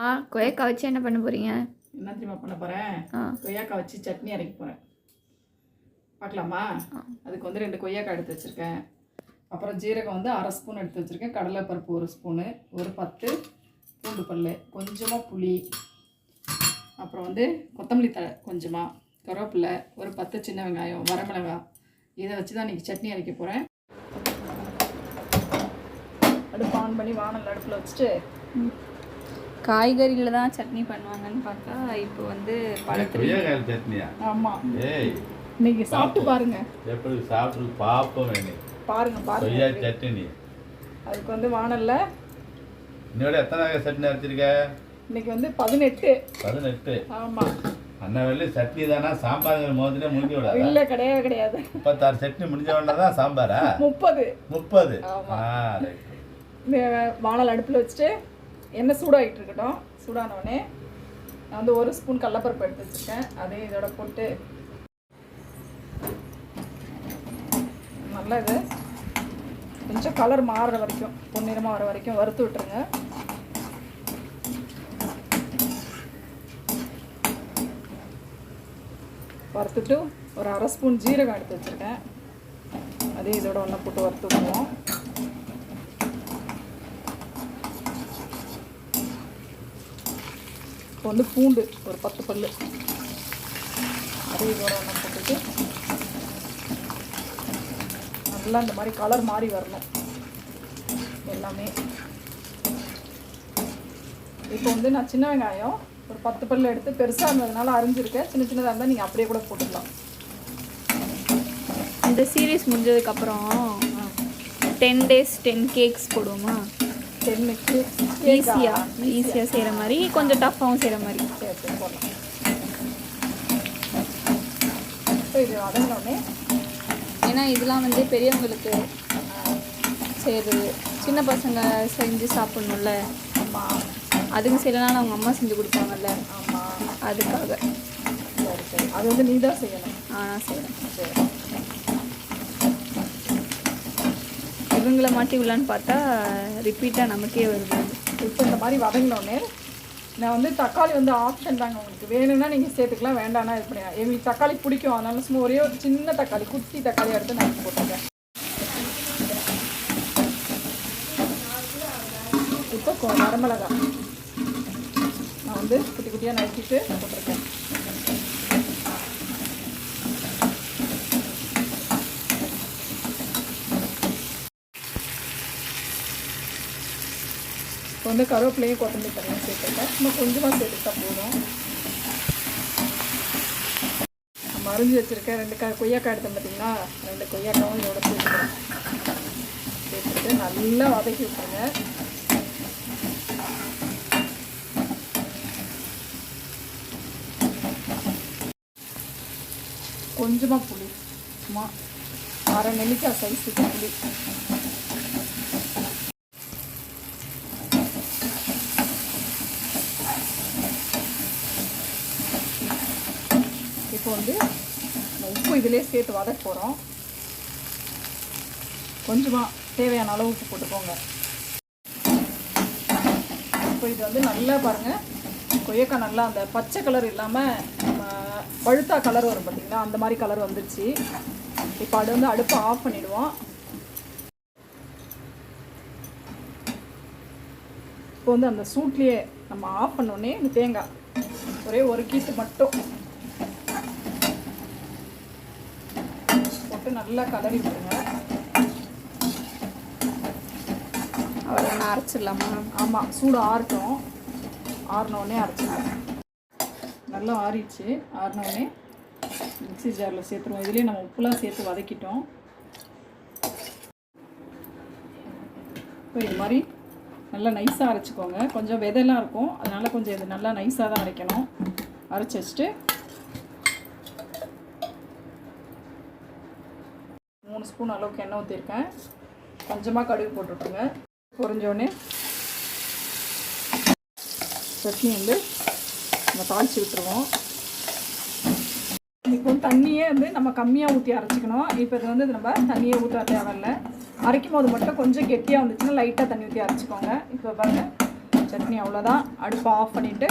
ஆ கொயக்காய் வச்சு என்ன பண்ண போறீங்க? என்ன தெரியுமா பண்ண போகிறேன் கொய்யாக்காய் வச்சு சட்னி அரைக்க போகிறேன் பார்க்கலாமா? அதுக்கு வந்து ரெண்டு கொய்யாக்காய் எடுத்து வச்சுருக்கேன். அப்புறம் ஜீரகம் வந்து அரை ஸ்பூன் எடுத்து வச்சுருக்கேன். கடலைப்பருப்பு ஒரு ஸ்பூனு ஒரு பத்து பூண்டு பல் கொஞ்சமாக புளி அப்புறம் வந்து கொத்தமல்லி தழை கொஞ்சமாக கருவேப்பிலை ஒரு பத்து சின்ன வெங்காயம் வரமிளகாய் இதை வச்சு தான் இன்றைக்கி சட்னி அரைக்க போகிறேன் அடுப்பு ஆன் பண்ணி வானல் அடுப்பில் வச்சுட்டு காய்கறியில் தான் சட்னி பண்ணுவாங்கன்னு பார்த்தா இப்போ வந்து பழத்துல கொய்யாக்காய் சட்னியா? ஆமாம் ஏய் இன்னைக்கு சாப்பிட்டு பாருங்க. எப்படி சாப்பிட்டு பார்ப்போம் பாருங்க பாருங்க. கொய்யா சட்னி அதுக்கு வந்து வானல்ல இன்னோட எத்தனை சட்னி அரைச்சிருக்க? இன்னைக்கு வந்து பதினெட்டு. பதினெட்டு. ஆமா. அண்ணன் வெளில சட்னி தானா? சாம்பாருங்கிற மோதிலே முடிக்க விடாத? இல்ல கிடையவே கிடையாது. முப்பத்தாறு சட்னி முடிஞ்ச உடனே தான் சாம்பாரா? முப்பது. முப்பது. வானல் அடுப்பில் வச்சுட்டு எண்ணெய் சூடாகிட்டு இருக்கட்டும் சூடானோடனே நான் வந்து ஒரு ஸ்பூன் கடலப்பருப்பு எடுத்து வச்சுருக்கேன் அதையும் இதோட போட்டு நல்லா இது கொஞ்சம் கலர் மாறுற வரைக்கும் பொன்னிறமாக வர வரைக்கும் வறுத்து விட்டுருங்க. வறுத்துட்டு ஒரு அரை ஸ்பூன் ஜீரகம் எடுத்து வச்சுருக்கேன். அதையும் இதோட ஒன்றா போட்டு வறுத்து விடுவோம். இப்போ வந்து பூண்டு ஒரு பத்து பல் இதோட ஒன்றா போட்டுட்டு நல்லா இந்த மாதிரி கலர் மாறி வரணும். எல்லாமே. இப்போ வந்து நான் சின்ன வெங்காயம் ஒரு பத்து பல் எடுத்து பெருசாக இருந்ததுனால அரிஞ்சிருக்கேன். சின்ன சின்னதாக இருந்தால் நீங்கள் அப்படியே கூட போட்டுக்கலாம். இந்த சீரீஸ் முடிஞ்சதுக்கப்புறம் டென் டேஸ் டென் கேக்ஸ் போடுவோமா? தென்னுக்கு ஈஸியாக ஈஸியாக செய்கிற மாதிரி கொஞ்சம் டஃப்பாகவும் செய்கிற மாதிரி. இது வதங்கினோடனே ஏன்னா இதெல்லாம் வந்து பெரியவங்களுக்கு செய்கிறது சின்ன பசங்க செஞ்சு சாப்பிட்ணும்ல. ஆமாம் அதுக்கு செய்யலாம் அவங்க அம்மா செஞ்சு கொடுப்பாங்கல்ல. ஆமாம் அதுக்காக. அது வந்து நீ தான் செய்யணும். ஆ, நான் செய்கிறேன் சரி. இவங்கள மாட்டி விடலான்னு பார்த்தா ரிப்பீட்டாக நமக்கே வருது. இப்போ இந்த மாதிரி வதங்கினோடனே நான் வந்து தக்காளி வந்து ஆப்ஷன் தாங்க உங்களுக்கு. வேணும்னா நீங்கள் சேர்த்துக்கலாம் வேண்டாம்னா இது பண்ணி எங்களுக்கு தக்காளி பிடிக்கும். அதனால சும்மா ஒரே ஒரு சின்ன தக்காளி குட்டி தக்காளி எடுத்து நான் போட்டிருக்கேன் இப்போ கொ- வரமிளகா நான் வந்து குட்டி குட்டியாக நறுக்கிட்டு போட்டிருக்கேன். இப்போ வந்து கருவேப்பிலையும் கொத்தமல்லி தனியாக சேர்த்துருக்கேன். சும்மா கொஞ்சமாக சேர்த்துட்டா போதும். நம்ம அரிஞ்சு வச்சுருக்கேன். ரெண்டு கா கொய்யாக்காய் எடுத்தேன் பார்த்தீங்களா ரெண்டு கொய்யாக்காவும் இதோட சேர்த்துக்கிறேன். சேர்த்துட்டு நல்லா வதக்கி விட்டுருங்க. கொஞ்சமாக புளி. சும்மா அரை நெல்லிக்காய் சைஸுக்கு புளி. இப்போ வந்து உப்பு இதிலே சேர்த்து வதக்க போகிறோம் கொஞ்சமாக தேவையான அளவு உப்பு போட்டுக்கோங்க. இப்போ இது வந்து நல்லா பாருங்கள் கொய்யக்காய் நல்லா அந்த பச்சை கலர் இல்லாமல் பழுத்தா கலர் வரும் பார்த்தீங்களா அந்த மாதிரி கலர் வந்துருச்சு. இப்போ அது வந்து அடுப்பை ஆஃப் பண்ணிவிடுவோம் இப்போ வந்து அந்த சூட்லேயே நம்ம ஆஃப் பண்ணோடனே இந்த தேங்காய் ஒரே ஒரு கீத்து மட்டும் போட்டு நல்லா கலரி விட்டுருங்க அவரை நான் அரைச்சிடலாமா? ஆமாம் சூடு ஆறட்டும். ஆறினோடனே அரைச்சிடலாம். நல்லா ஆறிடுச்சு. ஆறினோடனே மிக்ஸி ஜாரில் சேர்த்துருவோம். இதுலேயே நம்ம உப்புலாம் சேர்த்து வதக்கிட்டோம். இப்போ இது மாதிரி நல்லா நைஸாக அரைச்சிக்கோங்க. கொஞ்சம் விதைலாம் இருக்கும். அதனால் கொஞ்சம் இது நல்லா நைஸாக தான் அரைக்கணும். அரைச்சி வச்சுட்டு ஸ்பூன் அளவுக்கு எண்ணெய் ஊற்றிருக்கேன் கொஞ்சமாக கடுகு போட்டுவிட்டுங்க பொறிஞ்சோடனே சட்னி வந்து நம்ம தாளித்து விட்டுருவோம். இப்போ தண்ணியே வந்து நம்ம கம்மியாக ஊற்றி அரைச்சிக்கணும். இப்போ இது வந்து நம்ம தண்ணியே ஊற்ற தேவையில்ல. அரைக்கும் போது மட்டும் கொஞ்சம் கெட்டியாக வந்துச்சுன்னா லைட்டாக தண்ணி ஊற்றி அரைச்சிக்கோங்க. இப்போ பாருங்கள் சட்னி அவ்வளோதான் அடுப்பை ஆஃப் பண்ணிவிட்டு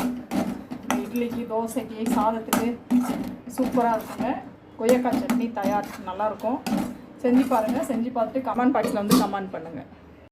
இட்லிக்கு தோசைக்கு சாதத்துக்கு சூப்பராக இருக்குங்க. கொய்யாக்காய் சட்னி தயார் நல்லாயிருக்கும் செஞ்சு பாருங்கள் செஞ்சு பார்த்துட்டு கமெண்ட் பாக்ஸில் வந்து கமெண்ட் பண்ணுங்கள்